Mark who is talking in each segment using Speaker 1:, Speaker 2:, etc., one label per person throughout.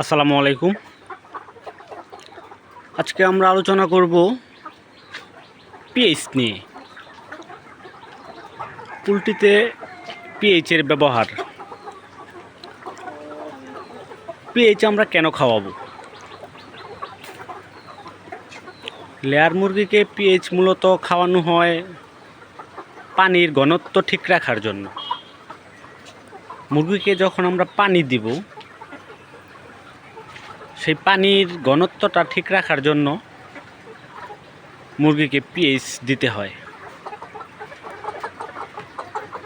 Speaker 1: আসসালামু আলাইকুম। আজকে আমরা আলোচনা করব পিএইচ নিয়ে। পোলট্রিতে পিএইচের ব্যবহার। পিএইচ আমরা কেন খাওয়াবো? লেয়ার মুরগিকে পিএইচ মূলত খাওয়ানো হয় পানির ঘনত্ব ঠিক রাখার জন্য। মুরগিকে যখন আমরা পানি দিব সেই পানির ঘনত্বটা ঠিক রাখার জন্য মুরগিকে পিএইচ দিতে হয়।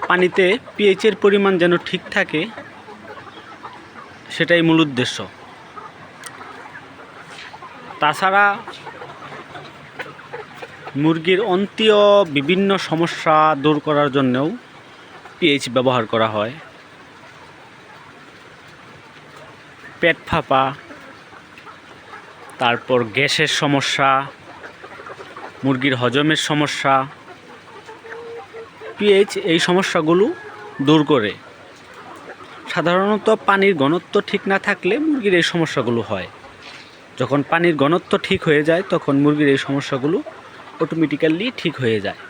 Speaker 1: পানিতে পিএইচের পরিমাণ যেন ঠিক থাকে, সেটাই মূল উদ্দেশ্য। তাছাড়া মুরগির অন্তীয় বিভিন্ন সমস্যা দূর করার জন্যও পিএইচ ব্যবহার করা হয়। পেট ফাঁপা তারপর গ্যাসের সমস্যা, মুরগির হজমের সমস্যা পিএইচ এই সমস্যাগুলো দূর করে। সাধারণত পানির ঘনত্ব ঠিক না থাকলে মুরগির এই সমস্যাগুলো হয়। যখন পানির ঘনত্ব ঠিক হয়ে যায়, তখন মুরগির এই সমস্যাগুলো অটোমেটিক্যালি ঠিক হয়ে যায়।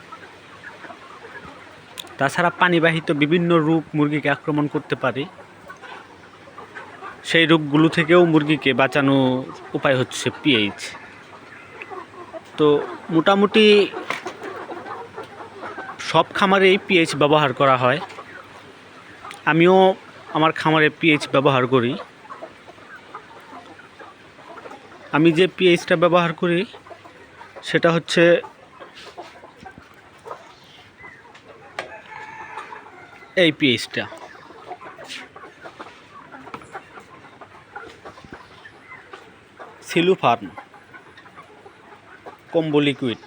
Speaker 1: তাছাড়া পানিবাহিত বিভিন্ন রূপ মুরগিকে আক্রমণ করতে পারে। সেই রোগগুলো থেকেও মুরগিকে বাঁচানো উপায় হচ্ছে পিএইচ তো মোটামুটি সব খামারেই পিএইচ ব্যবহার করা হয়। আমিও আমার খামারে পিএইচ ব্যবহার করি। আমি যে পিএইচটা ব্যবহার করি, সেটা হচ্ছে এই পিএইচটা সিলু ফার্ম কম্বো লিকুইড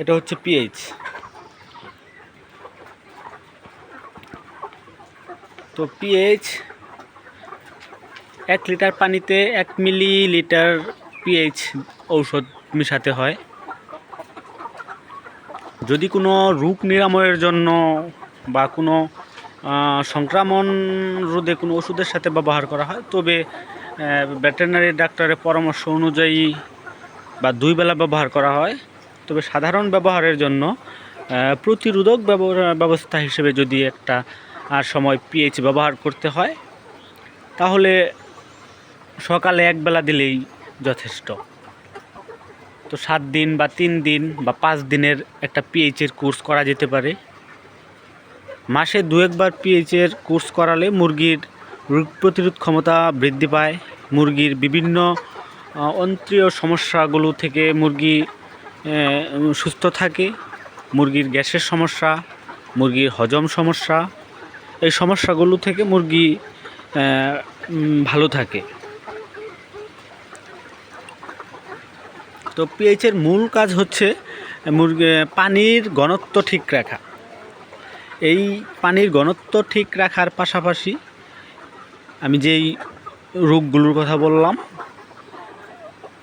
Speaker 1: এটা হচ্ছে পিএইচ তো পিএইচ এক লিটার পানিতে এক মিলি লিটার পিএইচ ঔষধ মিশাতে হয়। যদি কোনো রোগ নিরাময়ের জন্য বা কোনো সংক্রমণ রোধে কোনো ওষুধের সাথে ব্যবহার করা হয়। তবে ভেটেরিনারি ডাক্তারের পরামর্শ অনুযায়ী বা দুই বেলা ব্যবহার করা হয়। তবে সাধারণ ব্যবহারের জন্য প্রতিরোধক ব্যব- ব্যবস্থা হিসেবে যদি একটা আর সময় পিএইচ ব্যবহার করতে হয়, তাহলে সকালে একবেলা দিলেই যথেষ্ট। তো সাত দিন বা তিন দিন বা পাঁচ দিনের একটা পিএইচের কোর্স করা যেতে পারে। মাসে দু একবার পিএইচের কোর্স করালে মুরগির রোগ প্রতিরোধ ক্ষমতা বৃদ্ধি পায়। মুরগির বিভিন্ন অন্ত্রীয় সমস্যাগুলো থেকে মুরগি সুস্থ থাকে। মুরগির গ্যাসের সমস্যা, মুরগির হজম সমস্যা, এই সমস্যাগুলো থেকে মুরগি ভালো থাকে। তো পিএইচের মূল কাজ হচ্ছে মুরগি পানির ঘনত্ব ঠিক রাখা। এই পানির ঘনত্ব ঠিক রাখার পাশাপাশি আমি যেই রোগগুলোর কথা বললাম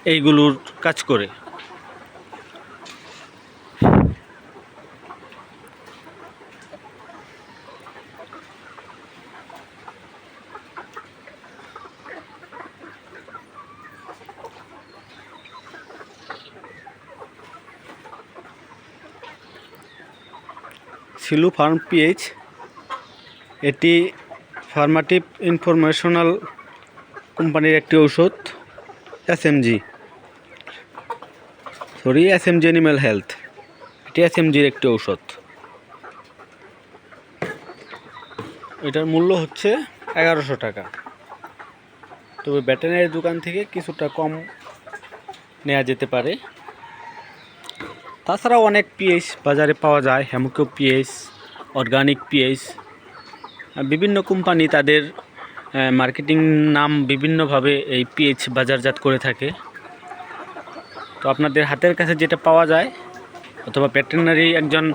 Speaker 1: এইগুলোর কাজ করে। সিলু ফার্ম পিএইচ। এটি ফার্মাটিভ ইনফরমেশনাল কোম্পানির একটি ঔষধ SMG sorry S SMG animal health এটি এস এসএমজির একটি ঔষধ। এটার মূল্য হচ্ছে এগারোশো টাকা। তবে ব্যাটারির দোকান থেকে কিছুটা কম নেওয়া যেতে পারে। তাছাড়াও অনেক পিএইচ বাজারে পাওয়া যায়, হ্যামুকো পিএইচ, অর্গানিক পিএইচ বিভিন্ন কোম্পানি তাদের মার্কেটিং নাম বিভিন্নভাবে এই পিএইচ বাজারজাত করে থাকে। তো আপনাদের হাতের কাছে যেটা পাওয়া যায়, অথবা ভেটেরিনারি একজন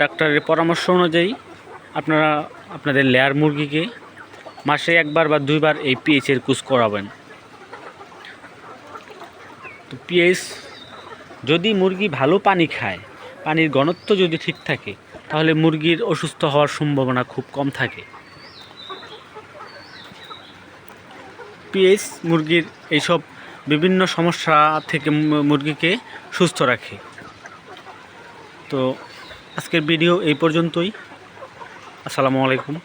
Speaker 1: ডাক্তারের পরামর্শ অনুযায়ী আপনারা আপনাদের লেয়ার মুরগিকে মাসে একবার বা দুইবার এই পিএইচের কুচ করাবেন। তো পিএইচ যদি মুরগি ভালো পানি খায়, পানির ঘনত্ব যদি ঠিক থাকে, তাহলে মুরগির অসুস্থ হওয়ার সম্ভাবনা খুব কম থাকে। পিএইচ মুরগির এইসব বিভিন্ন সমস্যা থেকে মুরগিকে সুস্থ রাখে। তো আজকের ভিডিও এই পর্যন্তই। আসসালামু আলাইকুম।